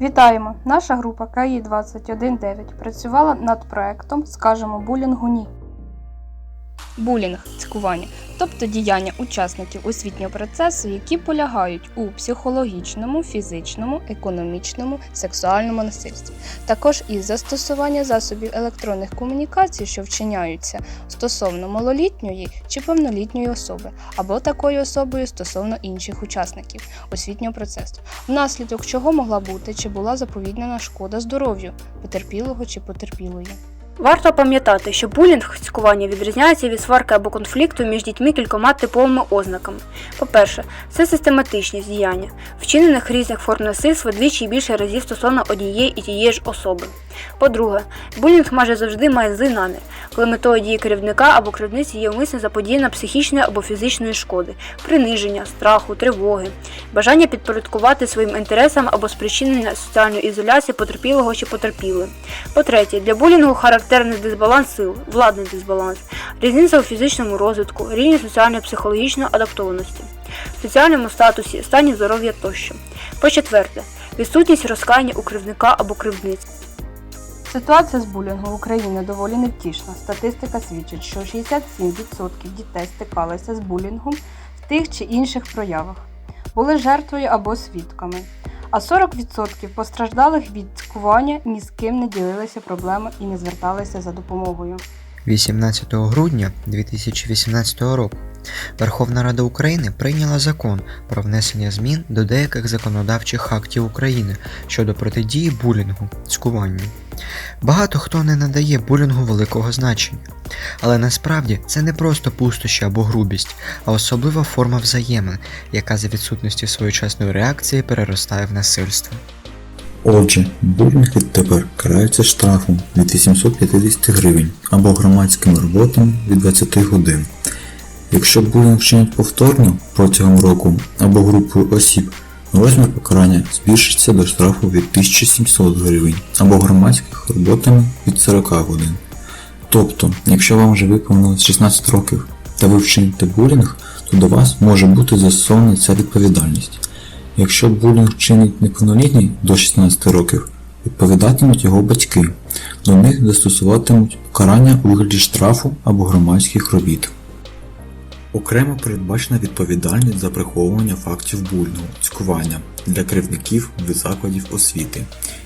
Вітаємо! Наша група КІ-21.9 працювала над проектом Скажемо булінгу ні. Булінг цькування, тобто діяння учасників освітнього процесу, які полягають у психологічному, фізичному, економічному, сексуальному насильстві, також і застосування засобів електронних комунікацій, що вчиняються стосовно малолітньої чи повнолітньої особи, або такою особою стосовно інших учасників освітнього процесу, внаслідок чого могла бути чи була заповіднена шкода здоров'ю потерпілого чи потерпілої. Варто пам'ятати, що булінг цькування відрізняється від сварки або конфлікту між дітьми кількома типовими ознаками. По-перше, це систематичність діяння, вчинених різних форм насильства двічі і більше разів стосовно однієї і тієї ж особи. По-друге, булінг майже завжди має злий намір, коли метою дії керівника або керівниці є умисне заподіяння психічної або фізичної шкоди, приниження, страху, тривоги, бажання підпорядкувати своїм інтересам або спричинення соціальної ізоляції потерпілого чи потерпілої. По-третє, для булінгу характерний дисбаланс сил, владний дисбаланс, різниця у фізичному розвитку, рівні соціально-психологічної адаптованості, соціальному статусі, стані здоров'я тощо. По-четверте, відсутність розкаяння у кривдника або кривдниці. Ситуація з булінгом в Україні доволі невтішна. Статистика свідчить, що 67% дітей стикалися з булінгом в тих чи інших проявах, були жертвою або свідками. А 40% постраждалих від цькування ні з ким не ділилися проблемою і не зверталися за допомогою. 18 грудня 2018 року Верховна Рада України прийняла закон про внесення змін до деяких законодавчих актів України щодо протидії булінгу, цькуванню. Багато хто не надає булінгу великого значення, але насправді це не просто пустощі або грубість, а особлива форма взаємин, яка за відсутності своєчасної реакції переростає в насильство. Отже, булінг відтепер карається штрафом від 850 гривень або громадськими роботами від 20 годин. Якщо булінг вчинять повторно протягом року або групою осіб, розмір покарання збільшиться до штрафу від 1700 гривень або громадських роботами від 40 годин. Тобто, якщо вам вже виповнилось 16 років та ви вчините булінг, то до вас може бути застосована ця відповідальність. Якщо булінг чинить неповнолітній до 16 років, відповідатимуть його батьки. До них застосуватимуть покарання у вигляді штрафу або громадських робіт. Окремо передбачена відповідальність за приховування фактів бульного цькування для керівників від закладів освіти.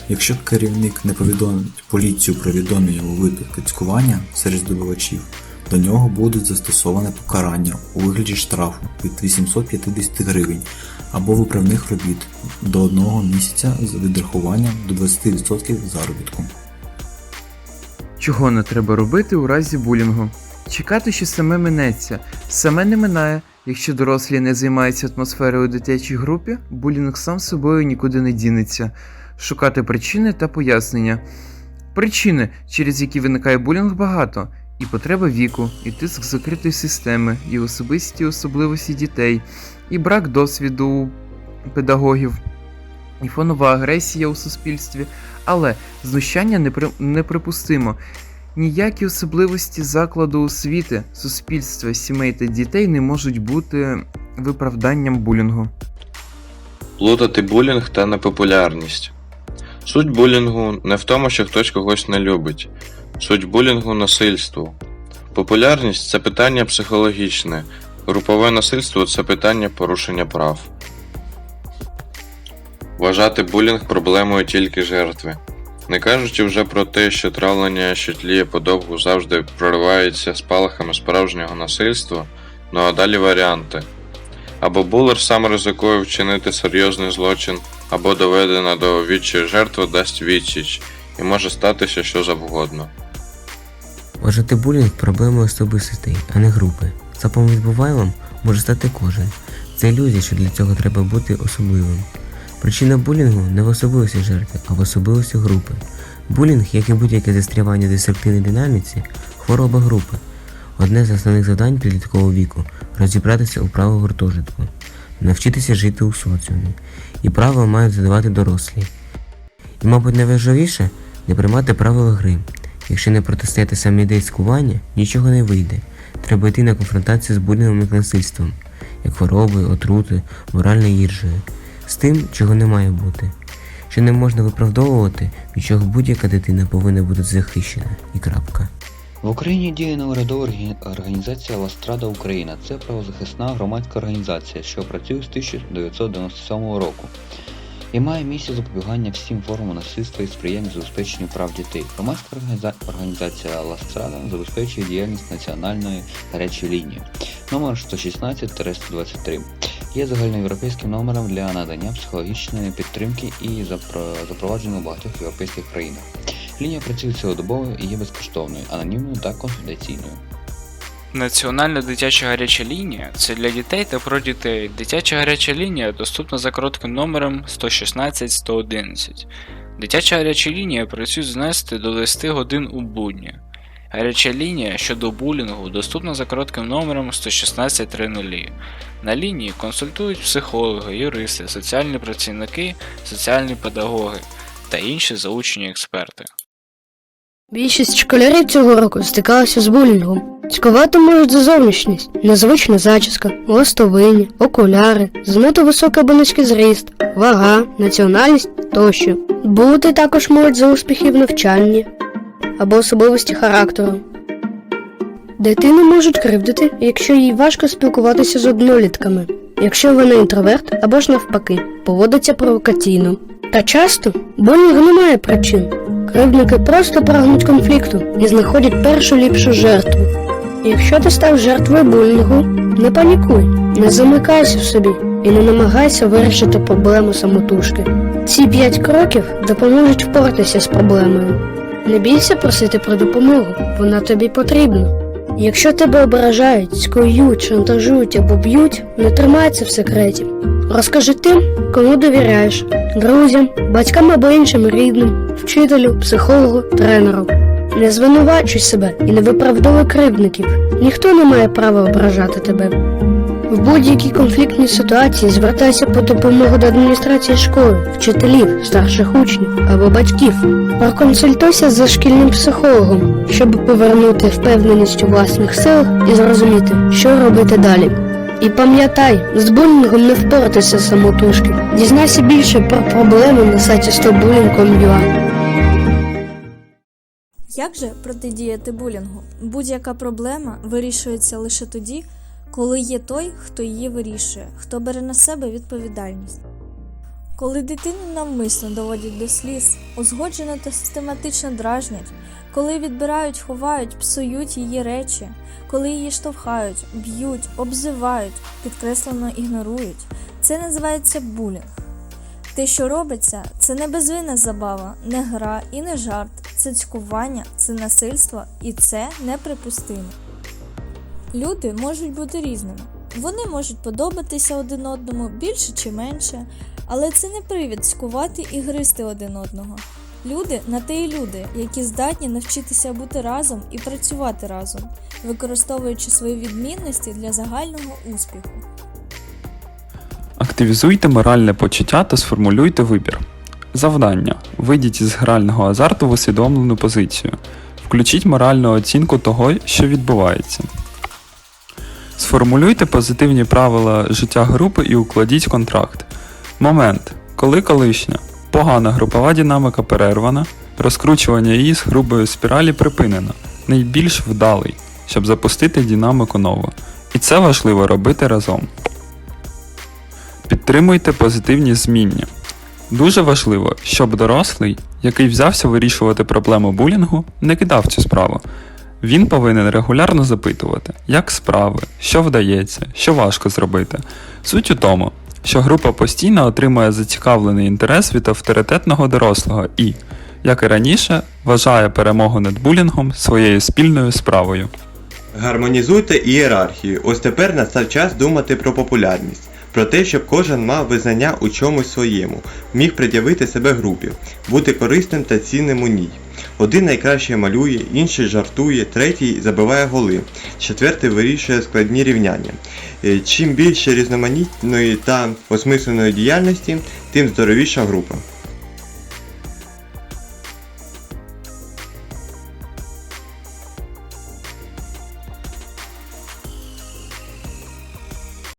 Якщо керівник не повідомить поліцію про відомі його випадки цькування серед здобувачів, до нього буде застосоване покарання у вигляді штрафу від 850 гривень або виправних робіт до одного місяця з відрахуванням до 20% заробітку. Чого не треба робити у разі булінгу? Чекати, що саме минеться. Саме не минає. Якщо дорослі не займаються атмосферою у дитячій групі, булінг сам собою нікуди не дінеться. Шукати причини та пояснення. Причини, через які виникає булінг, багато. І потреба віку, і тиск закритої системи, і особисті особливості дітей, і брак досвіду педагогів, і фонова агресія у суспільстві. Але знущання непри... неприпустимо. Ніякі особливості закладу освіти, суспільства, сімей та дітей не можуть бути виправданням булінгу. Плутати булінг та непопулярність. Суть булінгу не в тому, що хтось когось не любить. Суть булінгу насильство. Популярність це питання психологічне, групове насильство це питання порушення прав. Вважати булінг проблемою тільки жертви. Не кажучи вже про те, що травлення, що тліє подовгу завжди проривається спалахами справжнього насильства, ну а далі варіанти. Або булер сам ризикує вчинити серйозний злочин, або доведена до відчаю жертва дасть відсіч, і може статися що завгодно. Вважати булінг проблемою особистостей, а не групи. Самовідбувайлом може стати кожен. Це ілюзія, що для цього треба бути особливим. Причина булінгу не в особливості жертви, а в особливості групи. Булінг, як і будь-яке застрявання в деструктивній динаміці, хвороба групи. Одне з основних завдань підліткового віку розібратися у правилах гуртожитку, навчитися жити у соціумі. І правила мають задавати дорослі. І, мабуть, найважливіше не приймати правила гри. Якщо не протистояти саме ідеї цькування, нічого не вийде. Треба йти на конфронтацію з булінгом і насильством, як хворобою, отрути, моральною їржею, з тим, чого не має бути. що не можна виправдовувати, від чого будь-яка дитина повинна бути захищена. І крапка. В Україні діє неурядова організація Ластрада Україна. Це правозахисна громадська організація, що працює з 1997 року і має місію запобігання всім формам насильства і сприяння забезпеченню прав дітей. Громадська організація Ластрада забезпечує діяльність національної гарячої лінії номер 116-123. Є загальноєвропейським номером для надання психологічної підтримки і запро- запровадження у багатьох європейських країнах. Лінія працює цілодобово і є безкоштовною, анонімною та конфіденційною. Національна дитяча гаряча лінія це для дітей та про дітей. Дитяча гаряча лінія доступна за коротким номером 116 111. Дитяча гаряча лінія працює з 11 до 10 годин у будні. Гаряча лінія щодо булінгу доступна за коротким номером 116 30. На лінії консультують психологи, юристи, соціальні працівники, соціальні педагоги та інші заучені експерти. Більшість школярів цього року стикалася з булінгом. Цікувати можуть за зовнішність, незвична зачіска, ластовиння, окуляри, занадто високий або низький зріст, вага, національність тощо. Бути також можуть за успіхи в навчанні або особливості характеру. Дитину можуть кривдити, якщо їй важко спілкуватися з однолітками, якщо вона інтроверт або ж навпаки, поводиться провокаційно. Та часто булінгу немає причин. Кривдники просто прагнуть конфлікту і знаходять першу ліпшу жертву. Якщо ти став жертвою булінгу, не панікуй, не замикайся в собі і не намагайся вирішити проблему самотужки. Ці п'ять кроків допоможуть впоратися з проблемою. Не бійся просити про допомогу, вона тобі потрібна. Якщо тебе ображають, скоюють, шантажують або б'ють, не тримай в секреті. Розкажи тим, кому довіряєш друзям, батькам або іншим рідним, вчителю, психологу, тренеру. Не звинувачуй себе і не виправдовуй кривдників. Ніхто не має права ображати тебе. В будь-якій конфліктній ситуації звертайся по допомогу до адміністрації школи, вчителів, старших учнів або батьків. Проконсультуйся з шкільним психологом, щоб повернути впевненість у власних силах і зрозуміти, що робити далі. І пам'ятай, з булінгом не впоратися самотужки. Дізнайся більше про проблеми на сайті stopbullying.com.ua. Як же протидіяти булінгу? Будь-яка проблема вирішується лише тоді, коли є той, хто її вирішує, хто бере на себе відповідальність. Коли дитину навмисно доводять до сліз, узгоджено та систематично дражнять, коли відбирають, ховають, псують її речі, коли її штовхають, б'ють, обзивають, підкреслено ігнорують, це називається булінг. Те, що робиться, це не безвинна забава, не гра і не жарт, це цькування, це насильство і це неприпустимо. Люди можуть бути різними. Вони можуть подобатися один одному більше чи менше, але це не привід цькувати і гризти один одного. Люди на те й люди, які здатні навчитися бути разом і працювати разом, використовуючи свої відмінності для загального успіху. Активізуйте моральне почуття та сформулюйте вибір. Завдання. Вийдіть із грального азарту в усвідомлену позицію. Включіть моральну оцінку того, що відбувається. Сформулюйте позитивні правила життя групи і укладіть контракт. Момент, коли колишня, погана групова динаміка перервана, розкручування її з грубої спіралі припинено, найбільш вдалий, щоб запустити динаміку нову. І це важливо робити разом. Підтримуйте позитивні зміння. Дуже важливо, щоб дорослий, який взявся вирішувати проблему булінгу, не кидав цю справу. Він повинен регулярно запитувати, як справи, що вдається, що важко зробити. Суть у тому, що група постійно отримує зацікавлений інтерес від авторитетного дорослого і, як і раніше, вважає перемогу над булінгом своєю спільною справою. Гармонізуйте ієрархію. Ось тепер настав час думати про популярність. Про те, щоб кожен мав визнання у чомусь своєму, міг пред'явити себе групі, бути корисним та цінним у ній. Один найкраще малює, інший жартує, третій забиває голи, четвертий вирішує складні рівняння. Е, Чим більше різноманітної та осмисленої діяльності, тим здоровіша група.